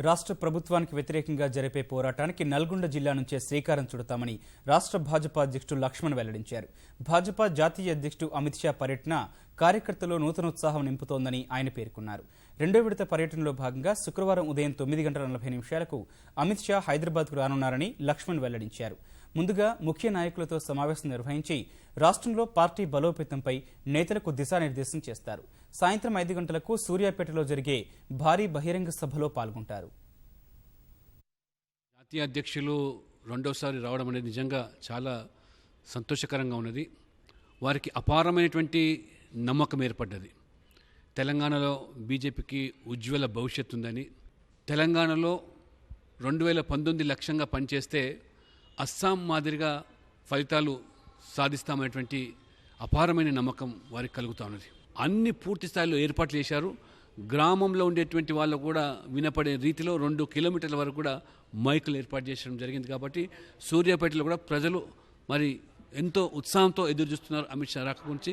రాష్ట్ర ప్రభుత్వానికి వ్యతిరేకంగా జరిపే పోరాటానికి నల్గొండ జిల్లా నుంచే శ్రీకారం చుడతామని రాష్ట్ర భాజపా అధ్యక్షుడు లక్ష్మణ్ వెల్లడించారు. భాజపా జాతీయ అధ్యక్షుడు అమిత్ షా పర్యటన కార్యకర్తలో నూతనోత్సాహం నింపుతోందని ఆయన పేర్కొన్నారు. రెండో విడత పర్యటనలో భాగంగా శుక్రవారం ఉదయం తొమ్మిది గంటల నలభై నిమిషాలకు అమిత్ షా హైదరాబాద్కు రానున్నారని లక్ష్మణ్ వెల్లడించారు. ముందుగా ముఖ్య నాయకులతో సమావేశం నిర్వహించి రాష్ట్రంలో పార్టీ బలోపేతంపై నేతలకు దిశానిర్దేశం చేస్తారు. సాయంత్రం ఐదు గంటలకు సూర్యాపేటలో జరిగే భారీ బహిరంగ సభలో పాల్గొంటారు. జాతీయ అధ్యక్షులు రెండోసారి రావడం అనేది నిజంగా చాలా సంతోషకరంగా ఉన్నది. వారికి అపారమైనటువంటి నమ్మకం ఏర్పడ్డది. తెలంగాణలో బీజేపీకి ఉజ్వల భవిష్యత్తు ఉందని తెలంగాణలో రెండు వేల పంతొమ్మిది లక్ష్యంగా పనిచేస్తే అస్సాం మాదిరిగా ఫలితాలు సాధిస్తామనేటువంటి అపారమైన నమ్మకం వారికి కలుగుతా ఉన్నది. అన్ని పూర్తి స్థాయిలో ఏర్పాట్లు చేశారు. గ్రామంలో ఉండేటువంటి వాళ్ళు కూడా వినపడే రీతిలో రెండు కిలోమీటర్ల వరకు కూడా మైకులు ఏర్పాటు చేయడం జరిగింది కాబట్టి సూర్యాపేటలో కూడా ప్రజలు మరి ఎంతో ఉత్సాహంతో ఎదురు చూస్తున్నారు అమిత్ షా రాక గురించి